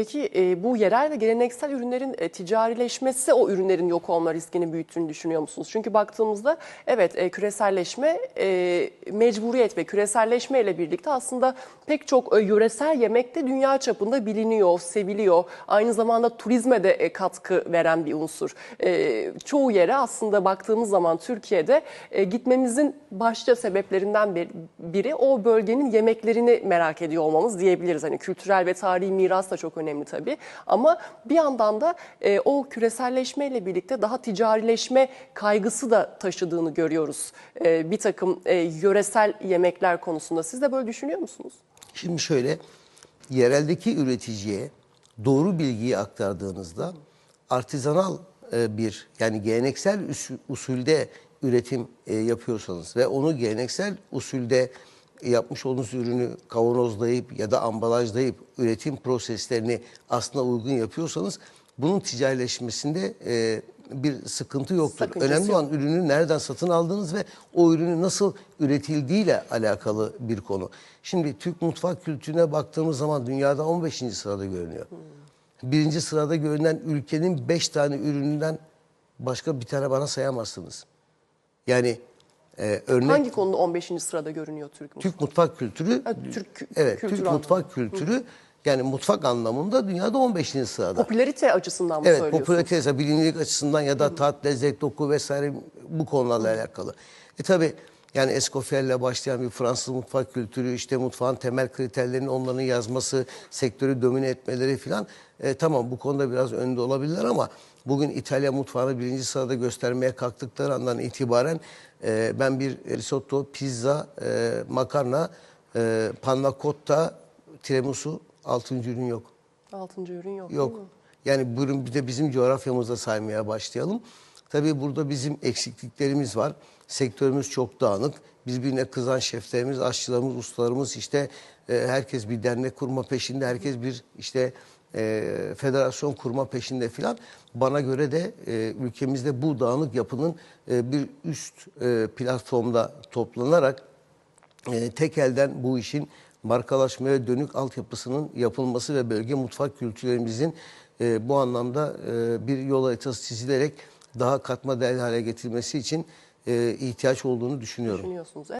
Peki e, bu yerel ve geleneksel ürünlerin e, ticarileşmesi o ürünlerin yok olma riskini büyüttüğünü düşünüyor musunuz? Çünkü baktığımızda evet e, küreselleşme e, mecburiyet ve küreselleşme ile birlikte aslında pek çok e, yöresel yemek de dünya çapında biliniyor, seviliyor. Aynı zamanda turizme de e, katkı veren bir unsur. E, çoğu yere aslında baktığımız zaman Türkiye'de e, gitmemizin başlıca sebeplerinden bir- biri o bölgenin yemeklerini merak ediyor olmamız diyebiliriz. Hani kültürel ve tarihi miras da çok önemli tabii. Ama bir yandan da e, o küreselleşmeyle birlikte daha ticarileşme kaygısı da taşıdığını görüyoruz. E, bir takım e, yöresel yemekler konusunda. Siz de böyle düşünüyor musunuz? Şimdi şöyle, yereldeki üreticiye doğru bilgiyi aktardığınızda artizanal e, bir yani geleneksel usulde üretim e, yapıyorsanız ve onu geleneksel usulde yapmış olduğunuz ürünü kavanozlayıp ya da ambalajlayıp üretim proseslerini aslında uygun yapıyorsanız bunun ticarileşmesinde e, bir sıkıntı yoktur. Sakıncası Önemli olan ürünü nereden satın aldığınız ve o ürünü nasıl üretildiğiyle alakalı bir konu. Şimdi Türk mutfak kültürüne baktığımız zaman dünyada 15. sırada görünüyor. Birinci sırada görünen ülkenin 5 tane ürününden başka bir tane bana sayamazsınız. Yani e, örnek Hangi konuda 15. sırada görünüyor Türk mutfağı? Türk mutfak kültürü Ha, Türk evet kültürü Türk anlamında. mutfak kültürü yani mutfak anlamında dünyada 15. sırada. Popülarite açısından mı Evet, söylüyorsunuz? popülaritesi, bilinirlik açısından ya da tat, lezzet, doku vesaire bu konularla alakalı. E tabi yani Escoffier'le başlayan bir Fransız mutfak kültürü, işte mutfağın temel kriterlerini onların yazması, sektörü domine etmeleri filan. E, tamam bu konuda biraz önde olabilirler ama bugün İtalya mutfağını birinci sırada göstermeye kalktıkları andan itibaren e, ben bir risotto, pizza, e, makarna, e, panna cotta, tiramisu, altıncı ürün yok. Altıncı ürün yok. Yok. Yani buyurun bir de bizim coğrafyamızda saymaya başlayalım. Tabii burada bizim eksikliklerimiz var. Sektörümüz çok dağınık. Birbirine kızan şeflerimiz, aşçılarımız, ustalarımız işte e, herkes bir dernek kurma peşinde, herkes bir işte e, federasyon kurma peşinde filan. Bana göre de e, ülkemizde bu dağınık yapının bir üst platformda toplanarak tek elden bu işin markalaşmaya dönük altyapısının yapılması ve bölge mutfak kültürlerimizin bu anlamda bir yol haritası çizilerek daha katma değerli hale getirilmesi için e, ihtiyaç olduğunu düşünüyorum. Düşünüyorsunuz.